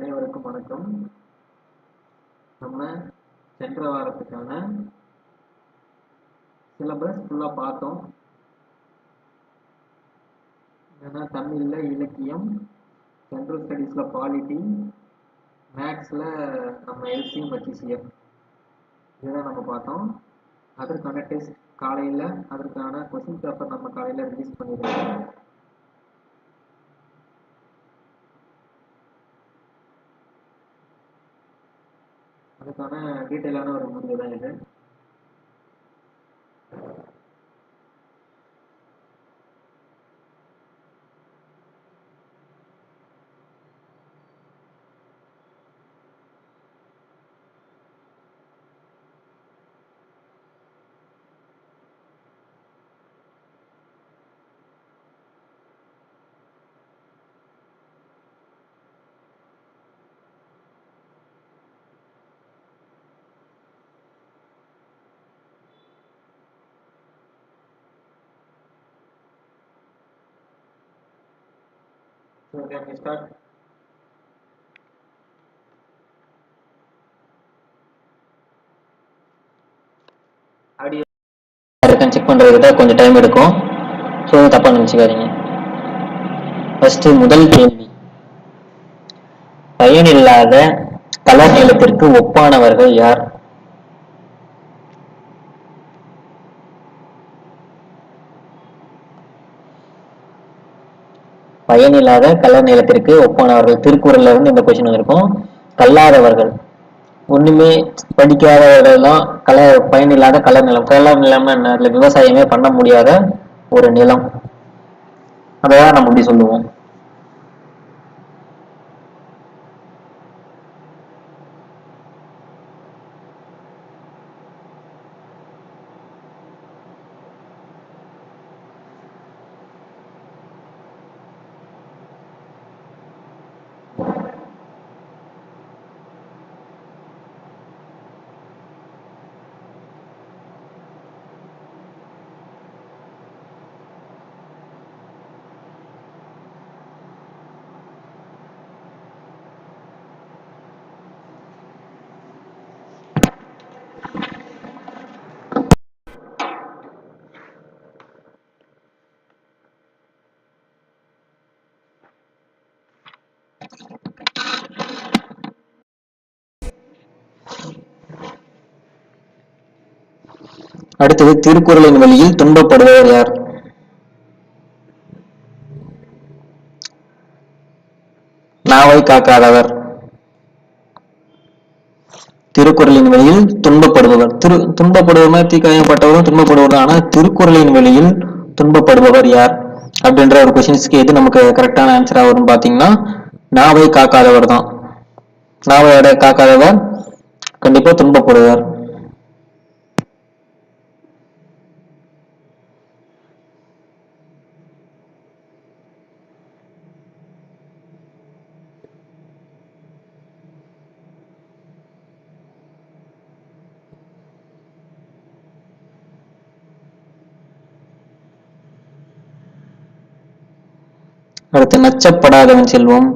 அனைவருக்கும் வணக்கம். நம்ம சென்ற வாரத்துக்கான சிலபஸ் ஃபுல்லாக பார்த்தோம். ஏன்னா தமிழில் இலக்கியம் ஜென்ரல் ஸ்டடீஸில் பாலிட்டி மேக்ஸில் நம்ம எல்சியும் ஹச்சிசிஎஃப் இதுதான் நம்ம பார்த்தோம். அதற்கான டெஸ்ட் காலையில் அதற்கான கொஸ்டின் பேப்பர் நம்ம காலையில் ரிலீஸ் பண்ணியிருக்கோம். அதுக்கான டீட்டெயிலான ஒரு முடிவு தான் இது. So can we start? Audio இருக்கான்னு செக் பண்ணுறதுக்கு தான் கொஞ்சம் டைம் எடுக்கும். ஸோ தப்பாக நினச்சிக்காதீங்க. ஃபஸ்ட்டு முதல் கேள்வி. பயனில்லாத கலர் நிலத்திற்கு ஒப்பானவர்கள் யார்? பயனில்லாத கள்ள நிலத்திற்கு ஒப்பானவர்கள் திருக்குறள்ல இருந்து இந்த கொஸ்டின் வந்திருக்கும். கல்லாதவர்கள். ஒண்ணுமே படிக்காதவர்கள் தான் கலர் பயனில்லாத கள்ள நிலம். கள்ள நிலம் என்ன? அதுல விவசாயமே பண்ண முடியாத ஒரு நிலம். அதான் நம்ம இப்படி சொல்லுவோம். அடுத்தது திருக்குறளின் வழியில் துன்பப்படுபவர் யார்? நாவை காக்காதவர். திருக்குறளின் வழியில் துன்பப்படுபவர். திரு துன்பப்படுபவர் தீக்காயப்பட்டவரும் துன்பப்படுபவர் ஆனால் ஆனா திருக்குறளின் வழியில் துன்பப்படுபவர் யார்? அப்படின்ற ஒரு கொஸ்டின்ஸ்க்கு எது நமக்கு கரெக்டான ஆன்சரா வரும் பாத்தீங்கன்னா நாவை காக்காதவர் தான். நாவையோட காக்காதவர் கண்டிப்பா துன்பப்படுவார். அடுத்து நச்சப்படாதவன் செல்வம்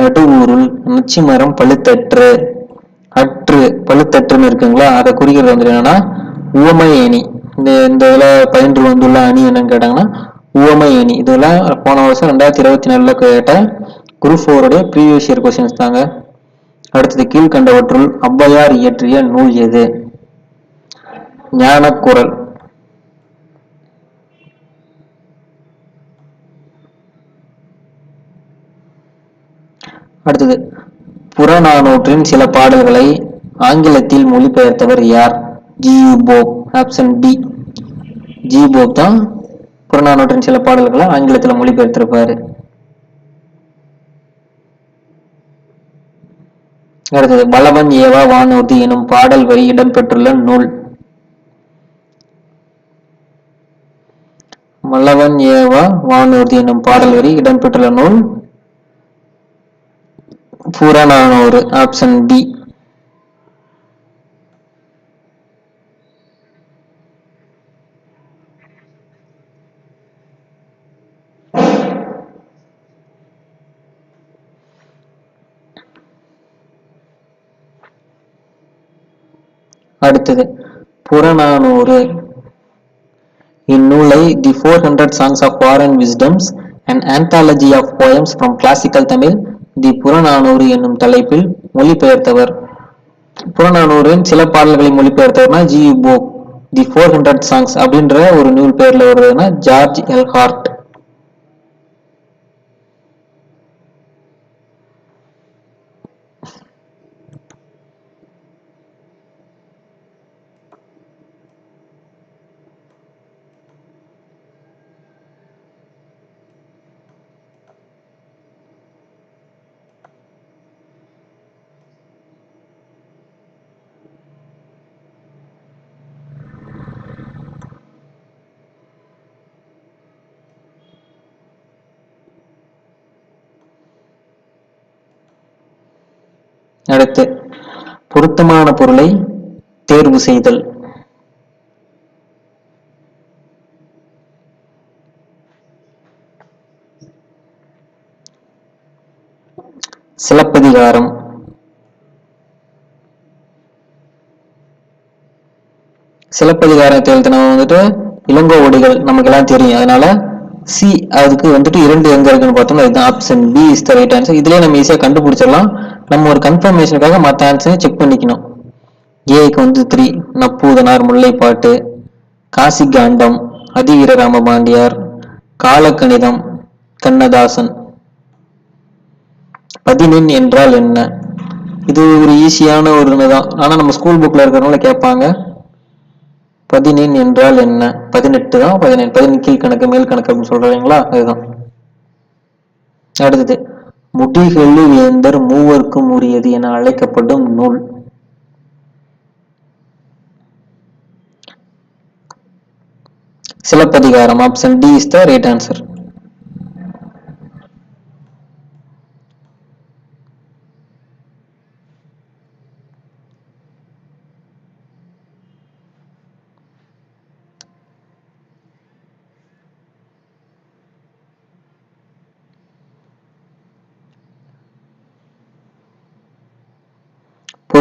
நடுவூருள் நொச்சி மரம் பழுத்தற்று அற்று பழுத்தற்றுன்னு இருக்குங்களா? அதை குறிக்கிறது வந்து என்னன்னா உவமை அணி. இந்த இந்த இதில் பயின்று வந்துள்ள அணி என்னன்னு கேட்டாங்கன்னா உவமை அணி. இதெல்லாம் போன வருஷம் ரெண்டாயிரத்தி இருபத்தி நாலில் கேட்ட குரூப் ஃபோருடைய ப்ரீவியஸ் இயர் கொஸ்டின்ஸ் தாங்க. அடுத்தது கீழ்கண்டவற்றுள் ஔவையார் இயற்றிய நூல் எது? ஞானக்குரல். அடுத்தது. புறநானூற்றின் சில பாடல்களை ஆங்கிலத்தில் மொழிபெயர்த்தவர் யார்? G U Pope option D. G Pope தான் புறநானூற்றின் சில பாடல்களை ஆங்கிலத்தில் மொழிபெயர்த்திருப்பாரு. அடுத்தது பலவன் ஏவா வானூர்தி எனும் பாடல் வரி இடம்பெற்றுள்ள நூல். மல்லவன் ஏவா வானூர்தி எனும் பாடல் வரி இடம்பெற்றுள்ள நூல். புறநானூறு ஆப்ஷன் பி அடுத்தது புறநானூறு. இந்நூலை the four hundred songs of foreign wisdoms and anthology of poems from classical Tamil the Purananuru என்னும் தலைப்பில் மொழிபெயர்த்தவர். புறநானூறின் சில பாடல்களை மொழிபெயர்த்தவர்னா G Pope the four hundred songs அப்படின்ற ஒரு நூல் பேர்ல வருதுன்னா ஜார்ஜ் எல் ஹார்ட் கருத்து பொருத்தமான பொருளை தேர்வு செய்தல். சிலப்பதிகாரம். சிலப்பதிகாரத்தை நம்ம வந்துட்டு இளங்கோவடிகள் நமக்கு எல்லாம் தெரியும். அதனால சி அதுக்கு வந்துட்டு இரண்டு எங்க இருக்குன்னு பார்த்தோம்னா இதுதான் option B is the right answer இதுலேயே நம்ம ஈஸியாக கண்டுபிடிச்சிடலாம். நம்ம ஒரு கன்ஃபர்மேஷனுக்காக மற்ற ஆன்சரையும் செக் பண்ணிக்கணும். ஏக்கு வந்து த்ரீ நப்பூதனார் முல்லைப்பாட்டு காசி காண்டம் அதிவீர ராமபாண்டியார் காலக்கணிதம் கண்ணதாசன். பதினெண் என்றால் என்ன? இது ஒரு ஈஸியான ஒரு இதுதான். ஆனால் நம்ம ஸ்கூல் புக்கில் இருக்கிறவங்கள கேட்பாங்க. பதினெண் என்றால் என்ன? பதினெட்டு தான் பதினெட்டு கீழ் கீழ்கணக்கு மேல் கணக்கு அப்படின்னு சொல்றீங்களா? அதுதான். அடுத்தது முடிகெழு வேந்தர் மூவர்க்கும் உரியது என அழைக்கப்படும் நூல். Silappatikaram option D is the right answer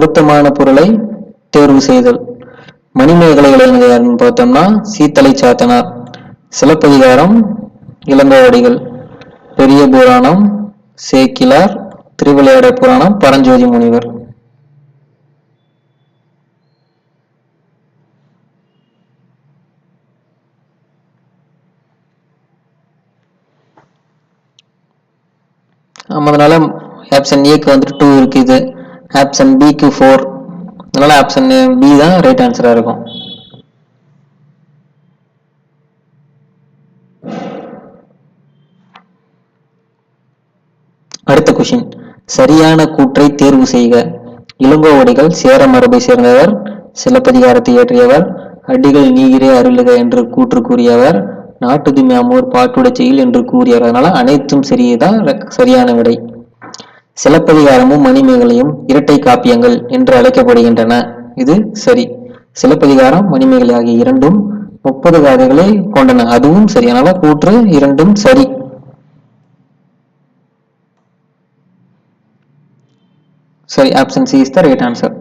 பொருத்தமான பொருளை தேர்வு செய்தல். மணிமேகலைகள் எழுதினது யாருன்னு பார்த்தோம்னா சீத்தலை சாத்தனார் சிலப்பதிகாரம் இளங்கோவடிகள் பெரிய புராணம் சேக்கிலார் திருவிளையாடற் புராணம் பரஞ்சோதி முனிவர். அதனால ஆப்ஷன் ஏக்கு வந்துட்டு டூ இருக்குது ஆப்ஷன் பிக்கு ஃபோர் அதனால் ஆப்ஷன் பி தான் ரைட் ஆன்சராக இருக்கும். அடுத்த கொஷின் சரியான கூற்றை தேர்வு செய்க. இளங்கோவடிகள் சேர மரபை சேர்ந்தவர் சிலப்பதிகாரத்தை இயற்றியவர் அடிகள் நீகிரே அருளுக என்று கூற்று கூறியவர் நாட்டுது மேமூர் பாட்டுடச் செயல் என்று கூறியவர். அதனால அனைத்தும் சரிதான் சரியான விடை. சிலப்பதிகாரமும் மணிமேகலையும் இரட்டை காப்பியங்கள் என்று அழைக்கப்படுகின்றன. இது சரி. சிலப்பதிகாரம் மணிமேகலை ஆகிய இரண்டும் முப்பது காதைகளை கொண்டன. அதுவும் சரி. அதனால கூற்று இரண்டும் சரி. சரி option C is the right answer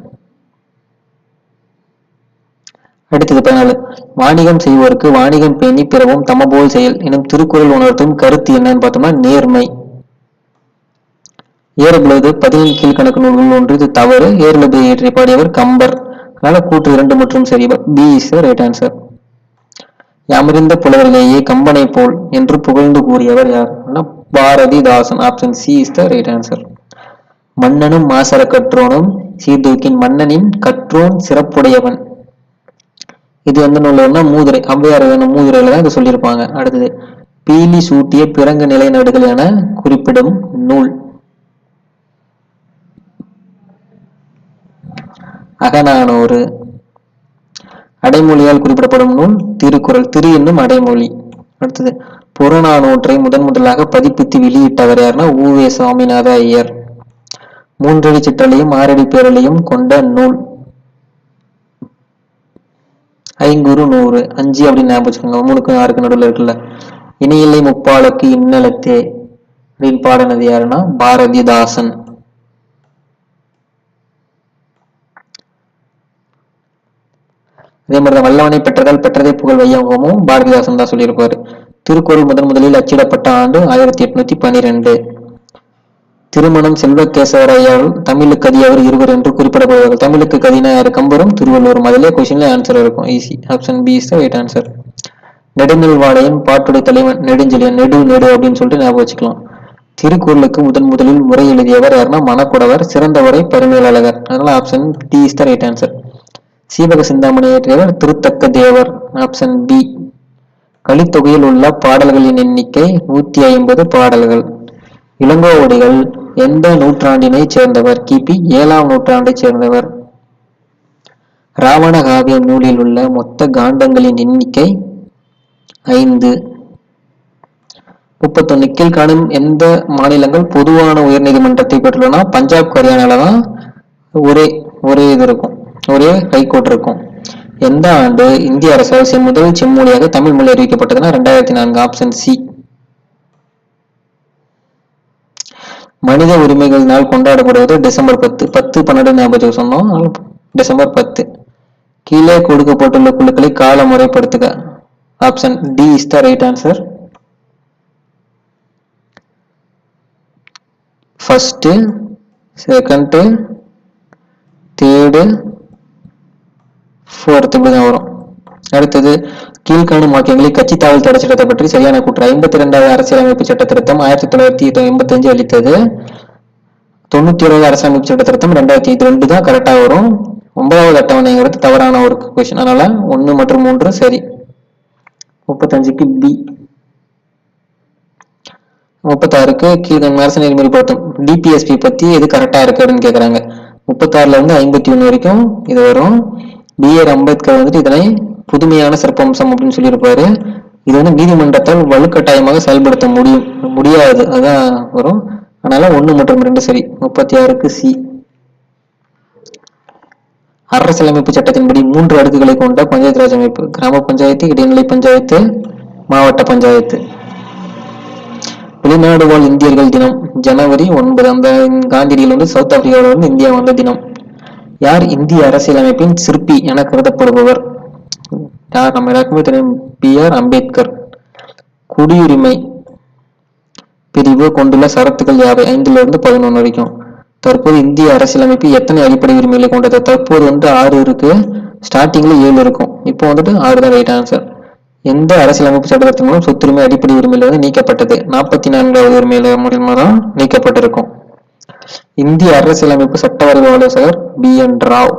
அடுத்தது பதினாலு. வாணிகம் செய்வோருக்கு வாணிகம் பேணி பிறவும் தமபோல் செயல். எனும் திருக்குறள் உணர்த்தும் கருத்து என்னன்னு பார்த்தோம்னா நேர்மை. ஏறுபுலது பதினேழு கீழ்கணக்கு நூல்கள் ஒன்று இது தவறு. ஏறுலது இயற்றி பாடியவர் கம்பர். அதனால கூற்று இரண்டு மற்றும் சரி. பி இஸ் ரைட் ஆன்சர் யாமறிந்த புலவரிலேயே கம்பனை போல் என்று புகழ்ந்து கூறியவர் யார்? Bharathidasan. Option C is the right answer மன்னனும் மாசர கற்றோனும் சீர்தூக்கின் மன்னனின் கற்றோன் சிறப்புடையவன். இது எந்த நூல்னா மூதுரை. ஔவையார் மூதுரையில தான் இது சொல்லியிருப்பாங்க. அடுத்தது பீலி சூட்டிய பிறங்கு நிலைநாடுகள் என குறிப்பிடும் நூல். அகநானூறு அடைமொழியால் குறிப்பிடப்படும் நூல் திருக்குறள் திரு என்னும் அடைமொழி. அடுத்தது புறநானூற்றை முதன் முதலாக பதிப்பித்து வெளியிட்டவர் யாருன்னா ஊவே சுவாமிநாத ஐயர். மூன்றடி சிற்றலையும் ஆறடி பேரலையும் கொண்ட நூல். ஐங்குறு நூறு அஞ்சு அப்படின்னு ஞாபகம் வச்சுக்கோங்க. மூணுக்கும் ஆறுக்கு நடுவில் இருக்குல்ல. இணையில்லை முப்பாலுக்கு இன்னலத்தே அப்படின்னு பாடினது யாருன்னா பாரதிதாசன். அதே மாதிரி தான் வல்லவனை பெற்றதால் பெற்றதை புகழ் வையகமும் பாரதிதாசன் தான் சொல்லியிருப்பாரு. திருக்குறள் முதன் முதலில் அச்சிடப்பட்ட ஆண்டு ஆயிரத்தி எட்நூத்தி பன்னிரெண்டு திருமணம் செல்வகேசவரையால் தமிழுக்கு கதியவர் இருவர் என்று குறிப்பிடப்படுவார்கள். தமிழுக்கு கதினா யாரு? கம்பரும் திருவள்ளுவரும். அதிலே கொஸ்டின்ல ஆன்சர் இருக்கும். Easy option B is right answer நெடுநெல் வாழையின் பாட்டுடை தலைவன் நெடுஞ்செழியன். நெடு நெடு அப்படின்னு சொல்லிட்டு ஞாபகம் வச்சுக்கலாம். திருக்குறளுக்கு முதன் முதலில் முறை எழுதியவர் யாருன்னா மணக்குடவர் சிறந்தவரை உரை அதனால option D is the right answer Seevaka சிந்தாமணியற்றியவர் Thiruthakka Thevar option B கலித்தொகையில் உள்ள பாடல்களின் எண்ணிக்கை நூத்தி ஐம்பது பாடல்கள். இளங்கோவடிகள் எந்த நூற்றாண்டினை சேர்ந்தவர்? கிபி ஏழாம் நூற்றாண்டை சேர்ந்தவர். ராவண காவியம் நூலில் உள்ள மொத்த காண்டங்களின் எண்ணிக்கை ஐந்து. முப்பத்தொன்னு. கீழ்காணும் எந்த மாநிலங்கள் பொதுவான உயர்நீதிமன்றத்தை பெற்றுள்ளனா பஞ்சாப் ஹரியானால தான் ஒரே ஒரே இது இருக்கும். ஒரே ஹைகோர்ட் இருக்கும். எந்த ஆண்டு இந்திய அரசால் செ- முதல் செம்மொழியாக தமிழ் மொழி அறிவிக்கப்பட்டதுன்னா ரெண்டாயிரத்தி நான்கு ஆப்ஷன் சி மனித உரிமைகள் நாள் கொண்டாடப்படுவது டிசம்பர் பத்து பத்து பன்னெண்டு ஞாபகம் சொன்னோம். டிசம்பர் பத்து. கீழே கொடுக்கப்பட்டுள்ள குழுக்களை கால முறைப்படுத்துக. Option D is the right answer first second third fourth இப்படி தான் வரும். அடுத்தது கீழ்காணும் வாக்கியங்களில் கட்சி தாவல் தடை சட்டத்தை பற்றி சரியான கூற்று ஐம்பத்தி ரெண்டாவது அரசியலமைப்பு சட்ட திருத்தம் ஆயிரத்தி தொள்ளாயிரத்தி எண்பத்தி அஞ்சு அளித்தது. தொண்ணூத்தி இருபது அரசியலமைப்பு சட்ட திருத்தம் ரெண்டாயிரத்தி ரெண்டு தான் கரெக்டா வரும். ஒன்பதாவது அட்டவணைங்கிறது தவறான ஒரு கொஸ்டின் அதனால ஒன்று மற்றும் மூன்று சரி. முப்பத்தஞ்சுக்கு பி முப்பத்தாறுக்கு கீழே அரசு நெறிமுறைப்படுத்தும். டிபிஎஸ்பி பத்தி எது கரெக்டா இருக்கு அப்படின்னு கேக்குறாங்க. முப்பத்தாறுல இருந்து ஐம்பத்தி ஒன்று வரைக்கும் இது வரும். பிஆர் அம்பேத்கர் வந்துட்டு இதனை புதுமையான சிறப்பம்சம் அப்படின்னு சொல்லியிருப்பாரு. இது வந்து நீதிமன்றத்தால் வலுக்கட்டாயமாக செயல்படுத்த முடியும். முடியாது. அதான் வரும். அதனால ஒன்று மற்றும் ரெண்டு சரி. முப்பத்தி ஆறுக்கு சி அரசியலமைப்பு சட்டத்தின்படி மூன்று அடுக்குகளை கொண்ட பஞ்சாயத்து ராஜ் அமைப்பு. கிராம பஞ்சாயத்து இடைநிலை பஞ்சாயத்து மாவட்ட பஞ்சாயத்து. வெளிநாடு வாழ் இந்தியர்கள் தினம். ஜனவரி ஒன்பது அந்த காந்தியடியில் வந்து சவுத் ஆப்பிரிக்காவில் வந்து இந்தியா வந்த தினம். யார் இந்திய அரசியலமைப்பின் சிற்பி என கருதப்படுபவர்? யார்? நம்ம எல்லாருக்குமே தெரியும் பி. ஆர். அம்பேத்கர். குடியுரிமை பிரிவு கொண்டுள்ள சரத்துக்கள் யாவை? ஐந்துல இருந்து பதினொன்று வரைக்கும். தற்போது இந்திய அரசியலமைப்பு எத்தனை அடிப்படை உரிமைகளை கொண்டது? தற்போது வந்து ஆறு இருக்கு. ஸ்டார்டிங்ல ஏழு இருக்கும். இப்போ வந்துட்டு ஆறு தான் ரைட் ஆன்சர் எந்த அரசியலமைப்பு சட்டத்தின் மூலம் சொத்துரிமை அடிப்படை உரிமையில வந்து நீக்கப்பட்டது? நாற்பத்தி நான்காவது உரிமையில மூலியமா தான் நீக்கப்பட்டிருக்கும். இந்திய அரசியலமைப்பு சட்டவரைவு ஆலோசகர் பி என் ராவ்.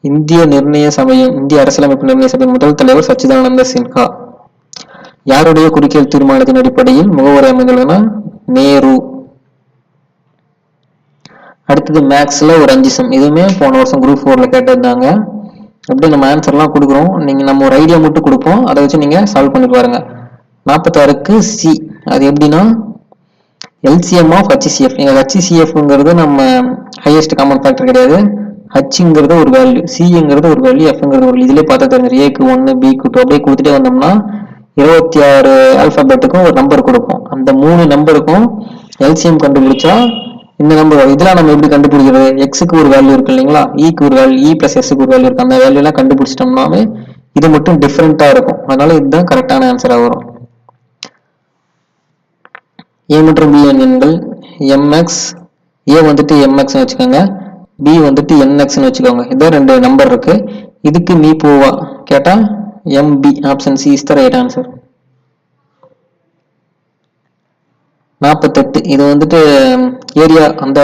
இந்திய நிர்ணய சபையின் இந்திய அரசியலமைப்பு நிர்ணய சபையின் முதல் தலைவர் சச்சிதானந்த சின்ஹா. யாருடைய குறுக்கியல் தீர்மானத்தின் அடிப்படையில் முகவரி அமைந்துள்ளதுன்னா நேரு. அடுத்தது மேக்ஸ்ல ஒரு அஞ்சு சம் இதுவுமே போன வருஷம் குரூப் ஃபோர்ல கேட்டிருந்தாங்க. அப்படியே நம்ம ஆன்சர்லாம் கொடுக்குறோம். நீங்க நம்ம ஒரு ஐடியா மட்டும் கொடுப்போம். அதை வச்சு நீங்க சால்வ் பண்ணி பாருங்க. நாற்பத்தாறுக்கு சி அது எப்படின்னா எல்சிஎம் ஆஃப் ஹச்சிசிஎஃப் எங்க ஹச்சிசிஎஃப்ங்கிறது நம்ம ஹையஸ்ட் காமன் ஃபேக்டர் கிடையாது. ஹச்ங்கிறது ஒரு வேல்யூ சிங்கிறது ஒரு வேல்யூ எஃப்ங்கிறது ஒரு இதுலேயே பார்த்தா தெரிஞ்சிடும் ஏக்கு ஒன்று பிக்கு டூ அப்படியே கொடுத்துட்டே வந்தோம்னா இருபத்தி ஆறு ஆல்பபெட்டுக்கும் ஒரு நம்பர் கொடுப்போம். அந்த மூணு நம்பருக்கும் எல்சிஎம் கண்டுபிடிச்சா இந்த நம்பர் இதெல்லாம் நம்ம எப்படி கண்டுபிடிக்கிறது? எக்ஸுக்கு ஒரு வேல்யூ இருக்கு இல்லைங்களா? E ஈக்கு ஒரு வேல்யூ இ பிளஸ் எஸ்க்கு ஒரு வேல்யூ இருக்கு. அந்த வேல்யூலாம் கண்டுபிடிச்சிட்டோம்னாவே இது மட்டும் டிஃப்ரெண்ட்டாக இருக்கும். அதனால இதுதான் கரெக்டான ஆன்சராக வரும். ஏ மற்றும் பி எண்கள் எம்எக்ஸ் ஏ வந்துட்டு எம்எக்ஸ்னு வச்சுக்கோங்க. பி வந்துட்டு என்எக்ஸ்னு வச்சுக்கோங்க. இதான் ரெண்டு நம்பர் இருக்கு. இதுக்கு மீ போவா. கேட்டா MP option C is the right answer நாற்பத்தெட்டு இது வந்துட்டு ஏரியா அந்த